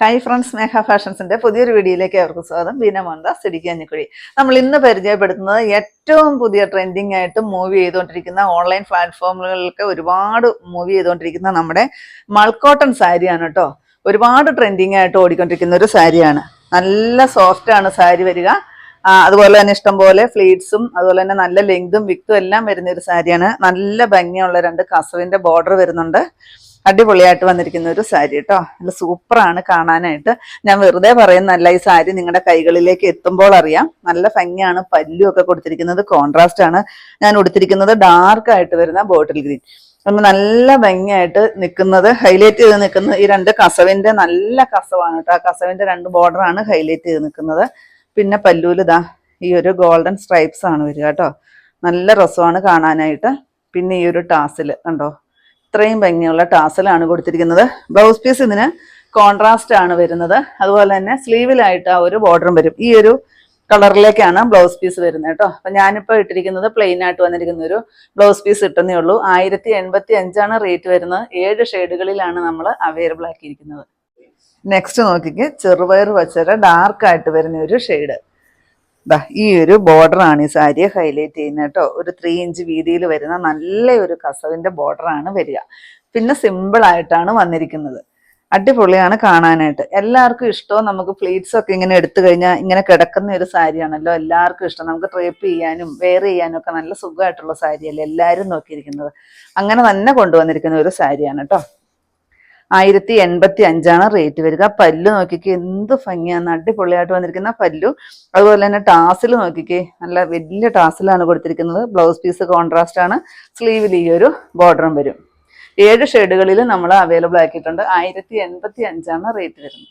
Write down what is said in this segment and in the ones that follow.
Hi friends മേഘ ഫാഷൻസിന്റെ പുതിയൊരു വീഡിയോയിലേക്ക് അവർക്ക് സ്വാഗതം. ബീന മോഹൻദാസ് ഇടുക്കിയഞ്ഞിക്കുഴി നമ്മൾ ഇന്ന് പരിചയപ്പെടുത്തുന്നത് ഏറ്റവും പുതിയ ട്രെൻഡിങ് ആയിട്ട് മൂവ് ചെയ്തുകൊണ്ടിരിക്കുന്ന ഓൺലൈൻ പ്ലാറ്റ്ഫോമുകളിലൊക്കെ ഒരുപാട് മൂവ് ചെയ്തുകൊണ്ടിരിക്കുന്ന നമ്മുടെ മൾക്കോട്ടൺ സാരിയാണ് കേട്ടോ. ഒരുപാട് ട്രെൻഡിങ് ആയിട്ട് ഓടിക്കൊണ്ടിരിക്കുന്ന ഒരു സാരിയാണ് നല്ല സോഫ്റ്റ് ആണ് സാരി വരിക. അതുപോലെ തന്നെ ഇഷ്ടംപോലെ ഫ്ലീറ്റ്സും അതുപോലെ തന്നെ നല്ല ലെങ്തും വിക്തും എല്ലാം വരുന്ന ഒരു സാരിയാണ് നല്ല ഭംഗിയുള്ള രണ്ട് കസവിന്റെ ബോർഡർ വരുന്നുണ്ട്. അടിപൊളിയായിട്ട് വന്നിരിക്കുന്ന ഒരു സാരി കേട്ടോ നല്ല സൂപ്പറാണ് കാണാനായിട്ട്. ഞാൻ വെറുതെ പറയുന്നല്ല ഈ സാരി നിങ്ങളുടെ കൈകളിലേക്ക് എത്തുമ്പോൾ അറിയാം. നല്ല ഭംഗിയാണ്. പല്ലു ഒക്കെ കൊടുത്തിരിക്കുന്നത് കോൺട്രാസ്റ്റ് ആണ്. ഞാൻ ഉടുത്തിരിക്കുന്നത് ഡാർക്ക് ആയിട്ട് വരുന്ന ബോട്ടിൽ ഗ്രീൻ ഒന്ന് നല്ല ഭംഗിയായിട്ട് നിൽക്കുന്നത് ഹൈലൈറ്റ് ചെയ്ത് നിൽക്കുന്നത് ഈ രണ്ട് കസവിന്റെ നല്ല കസവാണ് കേട്ടോ ആ കസവിന്റെ രണ്ട് ബോർഡർ ആണ് ഹൈലൈറ്റ് ചെയ്ത് നിൽക്കുന്നത്. പിന്നെ പല്ലൂൽ ഇതാ ഈ ഒരു ഗോൾഡൻ സ്ട്രൈപ്സ് ആണ് വരിക കേട്ടോ നല്ല രസമാണ് കാണാനായിട്ട്. പിന്നെ ഈ ഒരു ടാസിൽ കണ്ടോ? ഇത്രയും ഭംഗിയുള്ള ടാസലാണ് കൊടുത്തിരിക്കുന്നത്. ബ്ലൗസ് പീസ് ഇതിന് കോൺട്രാസ്റ്റ് ആണ് വരുന്നത്. അതുപോലെ തന്നെ സ്ലീവിലായിട്ട് ആ ഒരു ബോർഡറും വരും. ഈ ഒരു കളറിലേക്കാണ് ബ്ലൗസ് പീസ് വരുന്നത് കേട്ടോ. അപ്പൊ ഞാനിപ്പോൾ ഇട്ടിരിക്കുന്നത് പ്ലെയിൻ ആയിട്ട് വന്നിരിക്കുന്ന ഒരു ബ്ലൗസ് പീസ് ഇട്ടുന്നേ ഉള്ളൂ. ആയിരത്തി എൺപത്തി അഞ്ചാണ് റേറ്റ് വരുന്നത്. ഏഴ് ഷെയ്ഡുകളിലാണ് നമ്മൾ അവൈലബിൾ ആക്കിയിരിക്കുന്നത്. നെക്സ്റ്റ് നോക്കിക്ക്. ചെറുപയർ വച്ചര ഡാർക്ക് ആയിട്ട് വരുന്ന ഒരു ഷെയ്ഡ് ദാ ഈ ഒരു ബോർഡറാണ് ഈ സാരിയെ ഹൈലൈറ്റ് ചെയ്യുന്നത് കേട്ടോ. ഒരു ത്രീ ഇഞ്ച് വീതിയിൽ വരുന്ന നല്ല ഒരു കസവിന്റെ ബോർഡറാണ് വരിക. പിന്നെ സിമ്പിൾ ആയിട്ടാണ് വന്നിരിക്കുന്നത്. അടിപൊളിയാണ് കാണാനായിട്ട്. എല്ലാവർക്കും ഇഷ്ടവും നമുക്ക് പ്ലീറ്റ്സ് ഒക്കെ ഇങ്ങനെ എടുത്തു കഴിഞ്ഞാൽ ഇങ്ങനെ കിടക്കുന്ന ഒരു സാരിയാണല്ലോ എല്ലാവർക്കും ഇഷ്ടം. നമുക്ക് ട്രേപ്പ് ചെയ്യാനും വെയർ ചെയ്യാനും ഒക്കെ നല്ല സുഖമായിട്ടുള്ള സാരിയല്ലേ എല്ലാവരും നോക്കിയിരിക്കുന്നത്. അങ്ങനെ തന്നെ കൊണ്ടുവന്നിരിക്കുന്ന ഒരു സാരിയാണ് കേട്ടോ. ആയിരത്തി എൺപത്തി അഞ്ചാണ് റേറ്റ് വരിക. പല്ലു നോക്കിക്കേ എന്ത് ഭംഗിയാണ് അടിപൊളിയായിട്ട് വന്നിരിക്കുന്ന പല്ലു. അതുപോലെ തന്നെ ടാസിൽ നോക്കിക്കേ നല്ല വലിയ ടാസിലാണ് കൊടുത്തിരിക്കുന്നത്. ബ്ലൗസ് പീസ് കോൺട്രാസ്റ്റ് ആണ്. സ്ലീവിൽ ഈ ഒരു ബോർഡറും വരും. ഏഴ് ഷെയ്ഡുകളിൽ നമ്മൾ അവൈലബിൾ ആക്കിയിട്ടുണ്ട്. ആയിരത്തി എൺപത്തി അഞ്ചാണ് റേറ്റ് വരുന്നത്.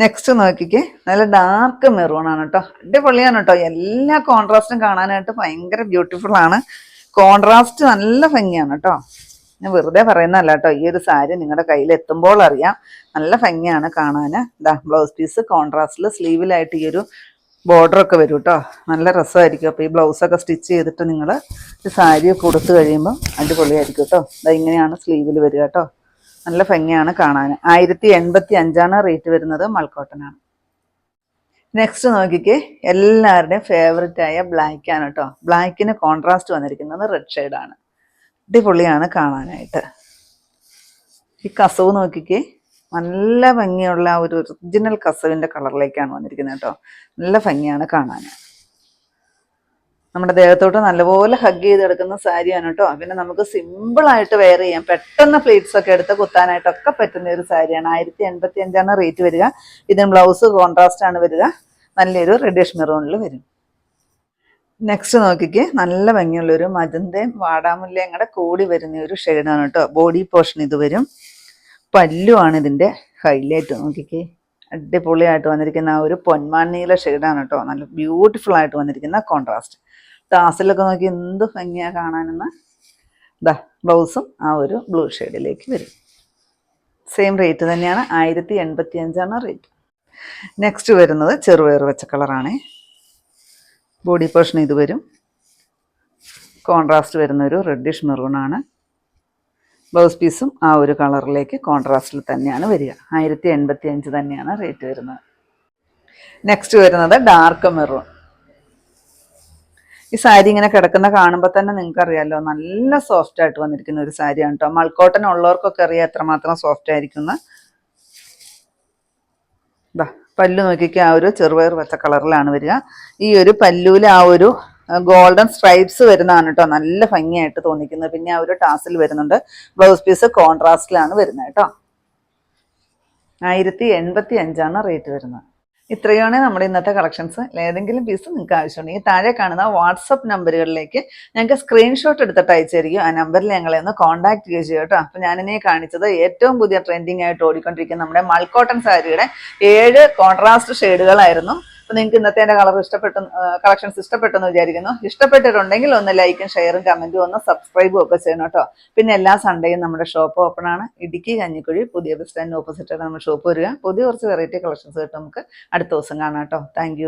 നെക്സ്റ്റ് നോക്കിക്കേ നല്ല ഡാർക്ക് മെറൂൺ ആണ് കേട്ടോ അടിപൊളിയാണ് കേട്ടോ എല്ലാ കോൺട്രാസ്റ്റും കാണാനായിട്ട് ഭയങ്കര ബ്യൂട്ടിഫുൾ ആണ്. കോൺട്രാസ്റ്റ് നല്ല ഭംഗിയാണ് കേട്ടോ ഞാൻ വെറുതെ പറയുന്നതല്ല കേട്ടോ ഈ ഒരു സാരി നിങ്ങളുടെ കയ്യിൽ എത്തുമ്പോൾ അറിയാം. നല്ല ഭംഗിയാണ് കാണാൻ ഇതാ ബ്ലൗസ് പീസ് കോൺട്രാസ്റ്റിൽ സ്ലീവിലായിട്ട് ഈ ഒരു ബോർഡർ ഒക്കെ വരും കേട്ടോ നല്ല രസമായിരിക്കും. അപ്പോൾ ഈ ബ്ലൗസൊക്കെ സ്റ്റിച്ച് ചെയ്തിട്ട് നിങ്ങൾ ഈ സാരി കൊടുത്തു കഴിയുമ്പോൾ അടിപൊളിയായിരിക്കും കേട്ടോ ഇതാ ഇങ്ങനെയാണ് സ്ലീവിൽ വരിക കേട്ടോ നല്ല ഭംഗിയാണ് കാണാൻ ആയിരത്തി എൺപത്തി അഞ്ചാണ് റേറ്റ് വരുന്നത് മൾക്കോട്ടനാണ് നെക്സ്റ്റ് നോക്കിക്കേ. എല്ലാവരുടെയും ഫേവററ്റ് ആയ ബ്ലാക്ക് ആണ് കേട്ടോ ബ്ലാക്കിന് കോൺട്രാസ്റ്റ് വന്നിരിക്കുന്നത് റെഡ് ഷെയ്ഡാണ് അടിപൊളിയാണ് കാണാനായിട്ട്. ഈ കസവ് നോക്കിക്കേ നല്ല ഭംഗിയുള്ള ഒരു ഒറിജിനൽ കസവിന്റെ കളറിലേക്കാണ് വന്നിരിക്കുന്നത് കേട്ടോ. നല്ല ഭംഗിയാണ് കാണാൻ. നമ്മുടെ ദേഹത്തോട്ട് നല്ലപോലെ ഹഗ് ചെയ്തെടുക്കുന്ന സാരിയാണ് കേട്ടോ. പിന്നെ നമുക്ക് സിമ്പിളായിട്ട് വെയർ ചെയ്യാം. പെട്ടെന്ന് പ്ലേറ്റ്സ് ഒക്കെ എടുത്ത് കുത്താനായിട്ടൊക്കെ പറ്റുന്ന ഒരു സാരിയാണ്. ആയിരത്തി എൺപത്തി അഞ്ചാണ് റേറ്റ് വരിക. ഇതിന് ബ്ലൗസ് കോൺട്രാസ്റ്റ് ആണ് വരിക. നല്ലൊരു റെഡിഷ് മെറൂണിൽ വരും. നെക്സ്റ്റ് നോക്കിക്ക്. നല്ല ഭംഗിയുള്ള ഒരു മജന്തയും വാടാമുല്ലയും കൂടെ കൂടി വരുന്ന ഒരു ഷെയ്ഡാണ് കേട്ടോ. ബോഡി പോർഷൻ ഇത് വരും. പല്ലുമാണ് ഇതിന്റെ ഹൈലൈറ്റ് നോക്കിക്കേ. അടിപൊളിയായിട്ട് വന്നിരിക്കുന്ന ആ ഒരു പൊന്മാനീല ഷെയ്ഡാണ് കേട്ടോ. നല്ല ബ്യൂട്ടിഫുൾ ആയിട്ട് വന്നിരിക്കുന്ന കോൺട്രാസ്റ്റ് ടാസിലൊക്കെ നോക്കി എന്ത് ഭംഗിയാണ് കാണാനെന്ന്. ഇതാ ബ്ലൗസും ആ ഒരു ബ്ലൂ ഷെയ്ഡിലേക്ക് വരും. സെയിം റേറ്റ് തന്നെയാണ്. ആയിരത്തി എൺപത്തി അഞ്ചാണ് റേറ്റ് നെക്സ്റ്റ് വരുന്നത് ചെറുപയർ വെച്ച കളറാണേ ബോഡി പോർഷൻ ഇത് വരും. കോൺട്രാസ്റ്റ് വരുന്ന ഒരു റെഡിഷ് മെറൂൺ ആണ് ബ്ലൗസ് പീസും ആ ഒരു കളറിലേക്ക് കോൺട്രാസ്റ്റിൽ തന്നെയാണ് വരിക. ആയിരത്തി എൺപത്തി അഞ്ച് തന്നെയാണ് റേറ്റ് വരുന്നത്. നെക്സ്റ്റ് വരുന്നത് ഡാർക്ക് മെറൂൺ ഈ സാരി ഇങ്ങനെ കിടക്കുന്ന കാണുമ്പോൾ തന്നെ നിങ്ങൾക്ക് അറിയാലോ നല്ല സോഫ്റ്റ് ആയിട്ട് വന്നിരിക്കുന്ന ഒരു സാരിയാണ് കേട്ടോ മൾക്കോട്ടൻ ഉള്ളവർക്കൊക്കെ അറിയാം എത്രമാത്രം സോഫ്റ്റ് ആയിരിക്കുന്ന. പല്ലു നോക്കിക്ക് ആ ഒരു ചെറുപയർ പച്ച കളറിലാണ് വരിക. ഈ ഒരു പല്ലുവിൽ ആ ഒരു ഗോൾഡൻ സ്ട്രൈപ്സ് വരുന്നതാണ് കേട്ടോ. നല്ല ഭംഗിയായിട്ട് തോന്നിക്കുന്നത്. പിന്നെ ആ ഒരു ടാസിൽ വരുന്നുണ്ട്. ബ്ലൗസ് പീസ് കോൺട്രാസ്റ്റിലാണ് വരുന്നത് കേട്ടോ. ആയിരത്തി എൺപത്തി അഞ്ചാണ് റേറ്റ് വരുന്നത്. ഇത്രയാണ് നമ്മുടെ ഇന്നത്തെ കളക്ഷൻസ് ഏതെങ്കിലും പീസ് നിങ്ങൾക്ക് ആവശ്യമുണ്ടെങ്കിൽ താഴെ കാണുന്ന വാട്സപ്പ് നമ്പറുകളിലേക്ക് ഞങ്ങൾക്ക് സ്ക്രീൻഷോട്ട് എടുത്തിട്ട് അയച്ചായിരിക്കും ആ നമ്പറിൽ ഞങ്ങളെ ഒന്ന് കോൺടാക്ട് ചെയ്യുക ചെയ്യും കേട്ടോ. അപ്പം ഞാനിനെ കാണിച്ചത് ഏറ്റവും പുതിയ ട്രെൻഡിങ് ആയിട്ട് ഓടിക്കൊണ്ടിരിക്കുന്ന നമ്മുടെ മൾക്കോട്ടൺ സാരിയുടെ ഏഴ് കോൺട്രാസ്റ്റ് ഷെയ്ഡുകളായിരുന്നു അപ്പോൾ നിങ്ങൾക്ക് ഇന്നത്തെ എന്റെ കളർ ഇഷ്ടപ്പെട്ടു കളക്ഷൻസ് ഇഷ്ടപ്പെട്ടെന്ന് വിചാരിക്കുന്നു. ഇഷ്ടപ്പെട്ടിട്ടുണ്ടെങ്കിൽ ഒന്ന് ലൈക്കും ഷെയറും കമന്റും ഒന്ന് സബ്സ്ക്രൈബും ഒക്കെ ചെയ്യണം കേട്ടോ. പിന്നെ എല്ലാ സൺഡേയും നമ്മുടെ ഷോപ്പ് ഓപ്പൺ ആണ്. ഇടുക്കി കഞ്ഞിക്കുഴി പുതിയ ബസ് സ്റ്റാൻഡിന് ഓപ്പോസിറ്റാണ് നമ്മുടെ ഷോപ്പ് വരിക. പുതിയ കുറച്ച് വെറൈറ്റി കളക്ഷൻസ് കിട്ടും നമുക്ക് അടുത്ത ദിവസം കാണാം കേട്ടോ. താങ്ക്